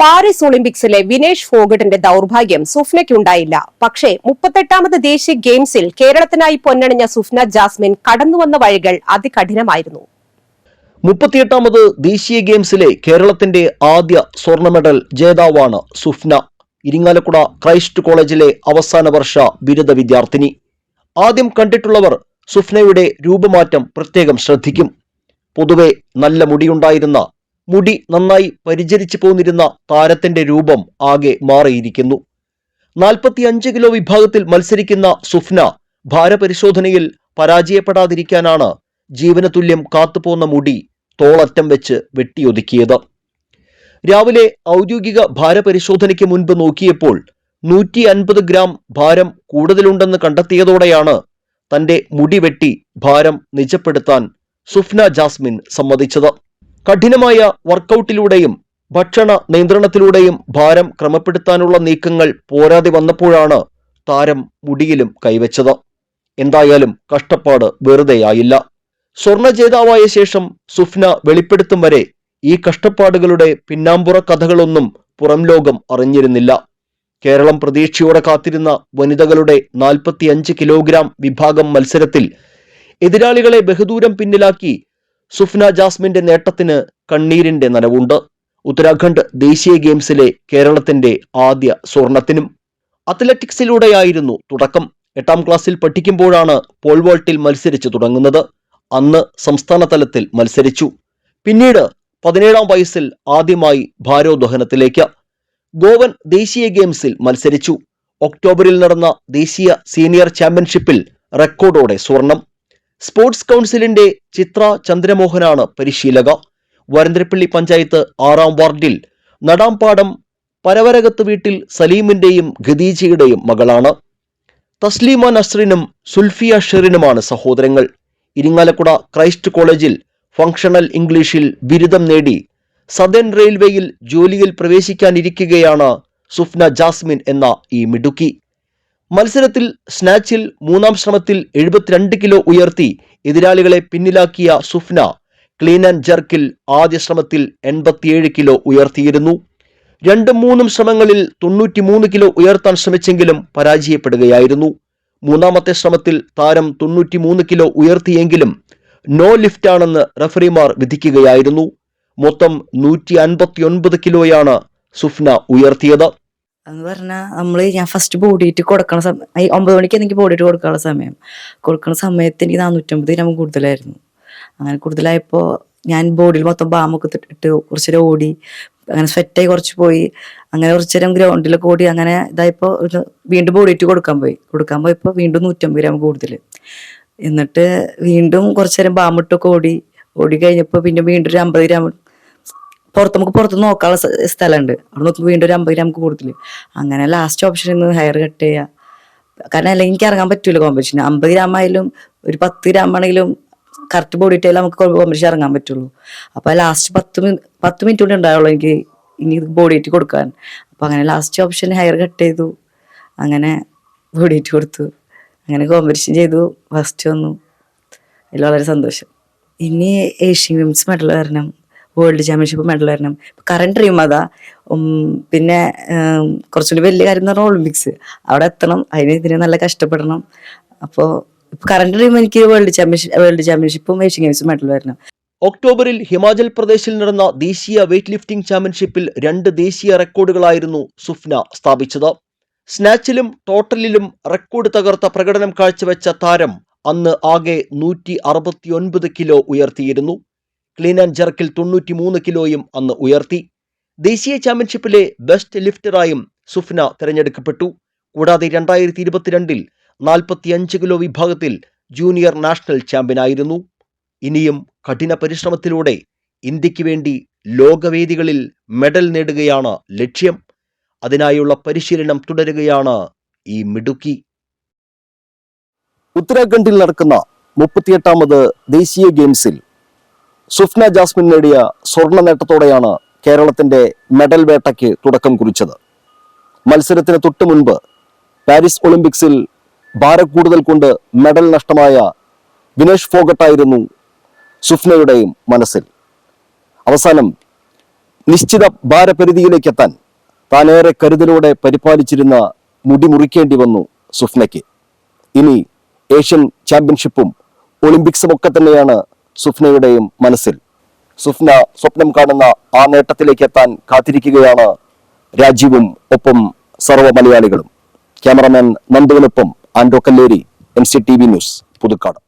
Paris ഒളിമ്പിക്സിലെ Vinesh ഫോഗട്ടിന്റെ ദൗർഭാഗ്യം സുഫ്നയ്ക്കുണ്ടായില്ല. പക്ഷേ മുപ്പത്തെട്ടാമത് ദേശീയ ഗെയിംസിൽ കേരളത്തിനായി പൊന്നണിഞ്ഞ സുഫ്ന ജാസ്മിൻ കടന്നുവന്ന വഴികൾ അതികഠിനമായിരുന്നു. മുപ്പത്തിയെട്ടാമത് ദേശീയ ഗെയിംസിലെ കേരളത്തിന്റെ ആദ്യ സ്വർണ മെഡൽ ജേതാവാണ് സുഫ്ന. ഇരിങ്ങാലക്കുട ക്രൈസ്റ്റ് കോളേജിലെ അവസാന വർഷ ബിരുദ വിദ്യാർത്ഥിനി. ആദ്യം കണ്ടിട്ടുള്ളവർ സുഫ്നയുടെ രൂപമാറ്റം പ്രത്യേകം ശ്രദ്ധിക്കും. പൊതുവെ നല്ല മുടിയുണ്ടായിരുന്ന മുടി നന്നായി പരിചരിച്ചു പോന്നിരുന്ന താരത്തിന്റെ രൂപം ആകെ മാറിയിരിക്കുന്നു. നാൽപ്പത്തിയഞ്ച് കിലോ വിഭാഗത്തിൽ മത്സരിക്കുന്ന സുഫ്ന ഭാരപരിശോധനയിൽ പരാജയപ്പെടാതിരിക്കാനാണ് ജീവന തുല്യം കാത്തുപോന്ന മുടി തോളറ്റം വെച്ച് വെട്ടിയൊതുക്കിയത്. രാവിലെ ഔദ്യോഗിക ഭാരപരിശോധനയ്ക്ക് മുൻപ് നോക്കിയപ്പോൾ നൂറ്റി അൻപത് ഗ്രാം ഭാരം കൂടുതലുണ്ടെന്ന് കണ്ടെത്തിയതോടെയാണ് തന്റെ മുടി വെട്ടി ഭാരം നിജപ്പെടുത്താൻ സുഫ്ന ജാസ്മിൻ സമ്മതിച്ചത്. കഠിനമായ വർക്കൗട്ടിലൂടെയും ഭക്ഷണ നിയന്ത്രണത്തിലൂടെയും ഭാരം ക്രമപ്പെടുത്താനുള്ള നീക്കങ്ങൾ പോരാതെ വന്നപ്പോഴാണ് താരം മുടിയിലും കൈവച്ചത്. എന്തായാലും കഷ്ടപ്പാട് വെറുതെയായില്ല. സ്വർണ ജേതാവായ ശേഷം സുഫ്ന വെളിപ്പെടുത്തും വരെ ഈ കഷ്ടപ്പാടുകളുടെ പിന്നാമ്പുറ കഥകളൊന്നും പുറം ലോകം അറിഞ്ഞിരുന്നില്ല. കേരളം പ്രതീക്ഷയോടെ കാത്തിരുന്ന വനിതകളുടെ നാൽപ്പത്തിയഞ്ച് കിലോഗ്രാം വിഭാഗം മത്സരത്തിൽ എതിരാളികളെ ബഹുദൂരം പിന്നിലാക്കി സുഫ്ന ജാസ്മിന്റെ നേട്ടത്തിന് കണ്ണീരിന്റെ നനവുണ്ട്. ഉത്തരാഖണ്ഡ് ദേശീയ ഗെയിംസിലെ കേരളത്തിന്റെ ആദ്യ സ്വർണത്തിനും അത്ലറ്റിക്സിലൂടെയായിരുന്നു തുടക്കം. എട്ടാം ക്ലാസ്സിൽ പഠിക്കുമ്പോഴാണ് പോൾവോൾട്ടിൽ മത്സരിച്ചു തുടങ്ങുന്നത്. അന്ന് സംസ്ഥാന തലത്തിൽ മത്സരിച്ചു. പിന്നീട് പതിനേഴാം വയസ്സിൽ ആദ്യമായി ഭാരോദ്വഹനത്തിലേക്ക്. ഗോവൻ ദേശീയ ഗെയിംസിൽ മത്സരിച്ചു. ഒക്ടോബറിൽ നടന്ന ദേശീയ സീനിയർ ചാമ്പ്യൻഷിപ്പിൽ റെക്കോർഡോടെ സ്വർണം. സ്പോർട്സ് കൗൺസിലിന്റെ ചിത്ര ചന്ദ്രമോഹനാണ് പരിശീലക. വരന്തരപ്പള്ളി പഞ്ചായത്ത് ആറാം വാർഡിൽ നടാംപാടം പരവരകത്ത് വീട്ടിൽ സലീമിന്റെയും ഖദീജയുടെയും മകളാണ്. തസ്ലീമ നസ്റിനും സുൽഫിയ ഷെറിനുമാണ് സഹോദരങ്ങൾ. ഇരിങ്ങാലക്കുട ക്രൈസ്റ്റ് കോളേജിൽ ഫങ്ഷണൽ ഇംഗ്ലീഷിൽ ബിരുദം നേടി സദേൺ റെയിൽവേയിൽ ജോലിയിൽ പ്രവേശിക്കാനിരിക്കുകയാണ് സുഫ്ന ജാസ്മിൻ എന്ന ഈ മിടുക്കി. മത്സരത്തിൽ സ്നാച്ചിൽ മൂന്നാം ശ്രമത്തിൽ എഴുപത്തിരണ്ട് കിലോ ഉയർത്തി എതിരാളികളെ പിന്നിലാക്കിയ സുഫ്ന ക്ലീൻ ആൻഡ് ജർക്കിൽ ആദ്യ ശ്രമത്തിൽ എൺപത്തിയേഴ് കിലോ ഉയർത്തിയിരുന്നു. രണ്ടും മൂന്നും ശ്രമങ്ങളിൽ തൊണ്ണൂറ്റിമൂന്ന് കിലോ ഉയർത്താൻ ശ്രമിച്ചെങ്കിലും പരാജയപ്പെടുകയായിരുന്നു. മൂന്നാമത്തെ ശ്രമത്തിൽ താരം തൊണ്ണൂറ്റിമൂന്ന് കിലോ ഉയർത്തിയെങ്കിലും നോ ലിഫ്റ്റാണെന്ന് റഫറിമാർ വിധിക്കുകയായിരുന്നു. മൊത്തം നൂറ്റി അൻപത്തിയൊൻപത് കിലോയാണ് സുഫ്ന ഉയർത്തിയത്. എന്ന് പറഞ്ഞാൽ നമ്മൾ ഞാൻ ഫസ്റ്റ് ബോഡിയിട്ട് കൊടുക്കണ സമയം ഈ ഒമ്പത് മണിക്ക് എനിക്ക് ബോഡിയിട്ട് കൊടുക്കാനുള്ള സമയം. കൊടുക്കുന്ന സമയത്ത് എനിക്ക് നാനൂറ്റമ്പത് ഗ്രാം കൂടുതലായിരുന്നു. അങ്ങനെ കൂടുതലായപ്പോൾ ഞാൻ ബോഡിയിൽ മൊത്തം ബാമൊക്കെ ഇട്ട് കുറച്ച് നേരം ഓടി അങ്ങനെ സ്വെറ്റായി കുറച്ച് പോയി. അങ്ങനെ കുറച്ച് നേരം ഗ്രൗണ്ടിലൊക്കെ ഓടി അങ്ങനെ ഇതായപ്പോൾ വീണ്ടും ബോഡിയിട്ട് കൊടുക്കാൻ പോയി. കൊടുക്കാൻ പോയപ്പോൾ വീണ്ടും നൂറ്റമ്പത് ഗ്രാം കൂടുതൽ എന്നിട്ട് വീണ്ടും കുറച്ച് നേരം ബാമിട്ടൊക്കെ ഓടി. ഓടി കഴിഞ്ഞപ്പോൾ പിന്നെ വീണ്ടും ഒരു അമ്പത് ഗ്രാം പുറത്ത് നമുക്ക് പുറത്ത് നോക്കാനുള്ള സ്ഥ- സ്ഥലമുണ്ട്. അവിടെ നോക്കുമ്പോൾ വീണ്ടും ഒരു അമ്പത് ഗ്രാം കൂടുതൽ അങ്ങനെ ലാസ്റ്റ് ഓപ്ഷൻ ഇന്ന് ഹെയർ കട്ട് ചെയ്യുക കാരണം അല്ലെങ്കിൽ എനിക്ക് ഇറങ്ങാൻ പറ്റൂല കോമ്പറ്റീഷൻ അമ്പത് ഗ്രാം ആയാലും ഒരു പത്ത് ഗ്രാം ആണെങ്കിലും കറക്റ്റ് ബോഡി ഇട്ടാലും നമുക്ക് കോമ്പറ്റീഷൻ ഇറങ്ങാൻ പറ്റുള്ളൂ. അപ്പോൾ ലാസ്റ്റ് പത്ത് പത്ത് മിനിറ്റ് കൂടെ ഉണ്ടാവുള്ളൂ എനിക്ക് ഇനി ബോഡി ഇട്ട് കൊടുക്കാൻ. അപ്പോൾ അങ്ങനെ ലാസ്റ്റ് ഓപ്ഷൻ ഹെയർ കട്ട് ചെയ്തു. അങ്ങനെ ബോഡി ഇട്ട് കൊടുത്തു. അങ്ങനെ കോമ്പറ്റീഷൻ ചെയ്തു. ഫസ്റ്റ് വന്നു. അതിൽ വളരെ സന്തോഷം. ഇനി ഏഷ്യൻ ഗെയിംസ് മെഡൽ വരണം. വേൾഡ് ചാമ്പ്യൻഷിപ്പ് മെഡൽ വരണം. കറണ്ട് ഡ്രീം അതാ. പിന്നെ കുറച്ചുകൂടി വലിയ കാര്യം എന്ന് പറഞ്ഞാൽ ഒളിമ്പിക്സ് അവിടെ എത്തണം. അതിന് നല്ല കഷ്ടപ്പെടണം. അപ്പോൾ കറണ്ട് ഡ്രീം എനിക്ക് വേൾഡ് ചാമ്പ്യൻഷിപ്പ് വേൾഡ് ചാമ്പ്യൻഷിപ്പും ഏഷ്യൻ ഗെയിംസും മെഡൽ വരണം. ഒക്ടോബറിൽ ഹിമാചൽ പ്രദേശിൽ നടന്ന ദേശീയ വെയ്റ്റ് ലിഫ്റ്റിംഗ് ചാമ്പ്യൻഷിപ്പിൽ രണ്ട് ദേശീയ റെക്കോർഡുകളായിരുന്നു സുഫ്ന സ്ഥാപിച്ചത്. സ്നാച്ചിലും ടോട്ടലിലും റെക്കോർഡ് തകർത്ത പ്രകടനം കാഴ്ചവെച്ച താരം അന്ന് ആകെ നൂറ്റി അറുപത്തിയൊൻപത് കിലോ ഉയർത്തിയിരുന്നു. ക്ലീൻ ആൻഡ് ജർക്കിൽ തൊണ്ണൂറ്റിമൂന്ന് കിലോയും അന്ന് ഉയർത്തി. ദേശീയ ചാമ്പ്യൻഷിപ്പിലെ ബെസ്റ്റ് ലിഫ്റ്ററായും സുഫ്ന തിരഞ്ഞെടുക്കപ്പെട്ടു. കൂടാതെ രണ്ടായിരത്തി ഇരുപത്തിരണ്ടിൽ നാൽപ്പത്തിയഞ്ച് കിലോ വിഭാഗത്തിൽ ജൂനിയർ നാഷണൽ ചാമ്പ്യനായിരുന്നു. ഇനിയും കഠിന പരിശ്രമത്തിലൂടെ ഇന്ത്യയ്ക്ക് വേണ്ടി ലോകവേദികളിൽ മെഡൽ നേടുകയാണ് ലക്ഷ്യം. അതിനായുള്ള പരിശീലനം തുടരുകയാണ് ഈ മിടുക്കി. ഉത്തരാഖണ്ഡിൽ നടക്കുന്ന മുപ്പത്തിയെട്ടാമത് ദേശീയ ഗെയിംസിൽ സുഫ്ന ജാസ്മിൻ നേടിയ സ്വർണ നേട്ടത്തോടെയാണ് കേരളത്തിന്റെ മെഡൽ വേട്ടയ്ക്ക് തുടക്കം കുറിച്ചത്. മത്സരത്തിന് തൊട്ടു മുൻപ് പാരീസ് ഒളിമ്പിക്സിൽ ഭാരക്കൂടുതൽ കൊണ്ട് മെഡൽ നഷ്ടമായ വിനേഷ് ഫോഗട്ടായിരുന്നു സുഫ്നയുടെയും മനസ്സിൽ. അവസാനം നിശ്ചിത ഭാരപരിധിയിലേക്ക് എത്താൻ താനേറെ കരുതലോടെ പരിപാലിച്ചിരുന്ന മുടി മുറിക്കേണ്ടി വന്നു സുഫ്നയ്ക്ക്. ഇനി ഏഷ്യൻ ചാമ്പ്യൻഷിപ്പും ഒളിമ്പിക്സും ഒക്കെ തന്നെയാണ് സുഫ്നയുടെയും മനസ്സിൽ. സ്വപ്ന സ്വപ്നം കാണുന്ന ആ നേട്ടത്തിലേക്ക് എത്താൻ കാത്തിരിക്കുകയാണ് രാജീവും ഒപ്പം സർവ മലയാളികളും. Cameraman നന്ദുവിനൊപ്പം Ando Kalleri N C T V news Puthukkad.